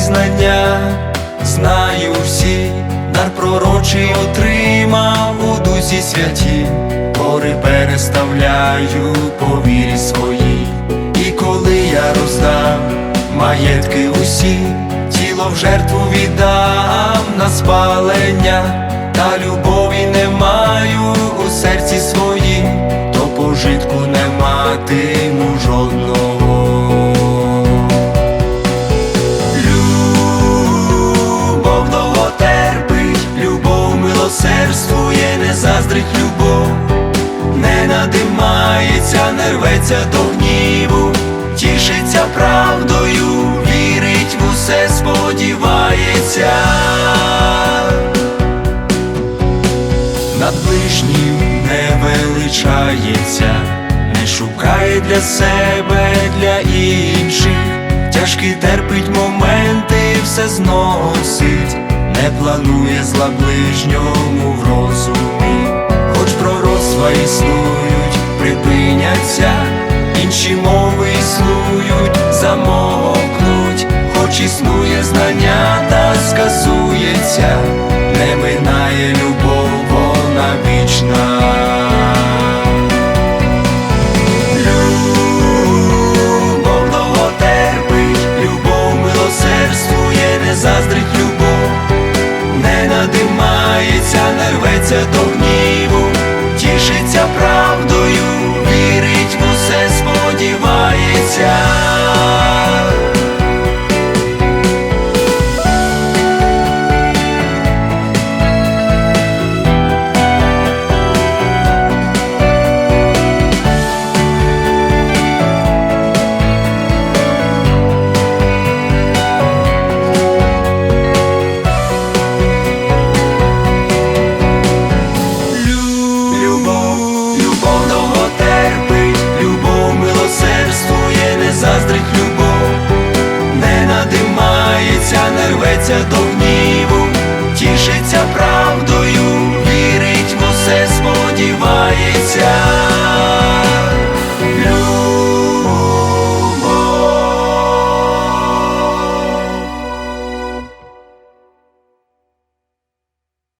знання, знаю всі, дар пророчий отримав у дусі святі, гори переставляю по вірі своїй, і коли я роздам маєтки усі, тіло в жертву віддам на спалення, та любові заздрить любов, не надимається, не рветься до гніву, тішиться правдою, вірить в усе, сподівається. Над ближнім не величається, не шукає для себе, для інших, тяжкі терпить моменти, все зносить, не планує зла ближньому в розумі, Krishna серця до.